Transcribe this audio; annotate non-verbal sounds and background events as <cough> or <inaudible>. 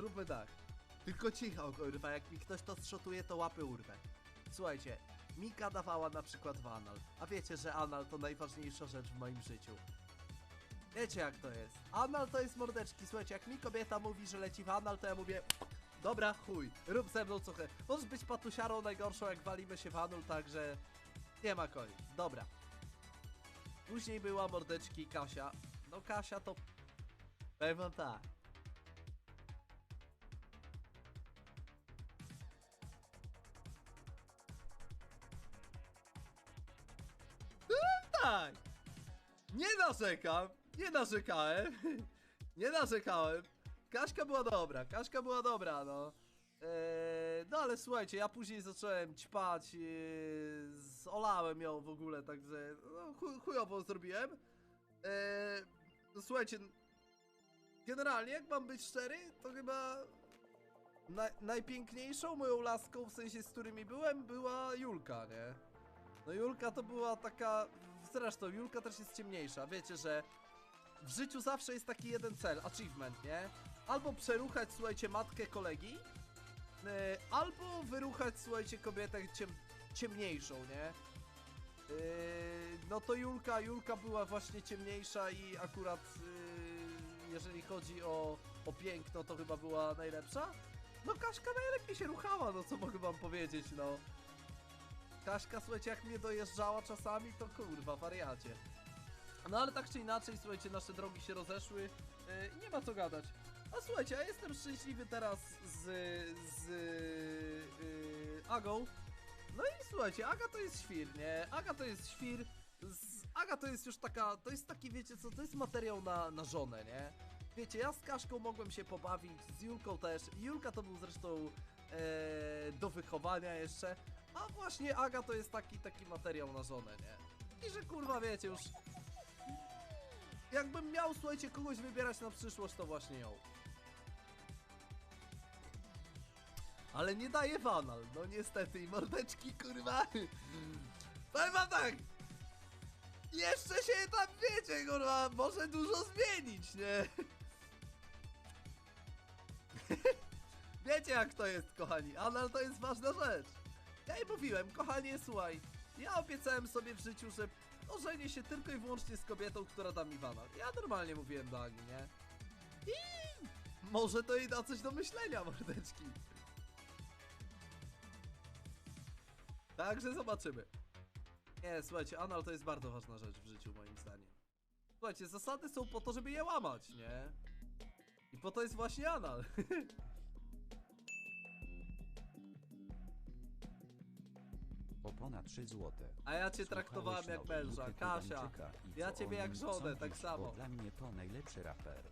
zróbmy tak. Tylko cicho, kurwa, jak mi ktoś to zszotuje, to łapy urwę. Słuchajcie, Mika dawała na przykład w anal, a wiecie, że anal to najważniejsza rzecz w moim życiu. Wiecie jak to jest. Anal to jest mordeczki, słuchajcie, jak mi kobieta mówi, że leci w anal, to ja mówię... Dobra, chuj, rób ze mną co. Możesz być patusiarą najgorszą, jak walimy się w anal, także... Nie ma koniec, dobra. Później była mordeczki Kasia. No Kasia to... Tak. tak! Nie narzekam! Nie narzekałem! <laughs> Nie narzekałem! Kaśka była dobra, Kaśka była dobra, no. Eee, no ale słuchajcie, ja później zacząłem ćpać, eee, zolałem ją w ogóle, także no, chuj, chujowo zrobiłem. Eee, no słuchajcie, generalnie jak mam być szczery, to chyba na, najpiękniejszą moją laską, w sensie z którymi byłem, była Julka, nie? No Julka to była taka... Zresztą Julka też jest ciemniejsza. Wiecie, że w życiu zawsze jest taki jeden cel, achievement, nie? Albo przeruchać, słuchajcie, matkę kolegi, yy, albo wyruchać, słuchajcie, kobietę ciem, ciemniejszą, nie? Yy, no to Julka, Julka była właśnie ciemniejsza i akurat yy, jeżeli chodzi o, o piękno, to chyba była najlepsza. No Kaszka najlepiej się ruchała, no co mogę wam powiedzieć, no. Kaśka, słuchajcie, jak mnie dojeżdżała czasami, to kurwa, wariacie. No ale tak czy inaczej, słuchajcie, nasze drogi się rozeszły yy, i nie ma co gadać. A słuchajcie, ja jestem szczęśliwy teraz z, z yy, Agą. No i słuchajcie, Aga to jest świr, nie? Aga to jest świr. Z, Aga to jest już taka, to jest taki, wiecie co, to jest materiał na, na żonę, nie? Wiecie, ja z Kaszką mogłem się pobawić, z Julką też. Julka to był zresztą e, do wychowania jeszcze. A właśnie Aga to jest taki, taki materiał na żonę, nie? I że kurwa wiecie już... Jakbym miał, słuchajcie, kogoś wybierać na przyszłość, to właśnie ją. Ale nie daje wanal, no niestety i mordeczki, kurwa. Powiem wam tak! Jeszcze się tam, wiecie, kurwa, może dużo zmienić, nie? <laughs> Wiecie jak to jest, kochani, anal to jest ważna rzecz. Ja jej mówiłem, kochanie, słuchaj, ja obiecałem sobie w życiu, że ożenię się tylko i wyłącznie z kobietą, która da mi wanal. Ja normalnie mówiłem do Agi, nie? I może to jej da coś do myślenia, <laughs> mordeczki. Także zobaczymy. Nie, słuchajcie, anal to jest bardzo ważna rzecz w życiu, moim zdaniem. Słuchajcie, zasady są po to, żeby je łamać, nie? I po to jest właśnie anal. <laughs> Opona 3 złote. A ja cię traktowałem jak męża, Kasia. Ja ciebie jak żonę, tak samo. Dla mnie to najlepszy raper.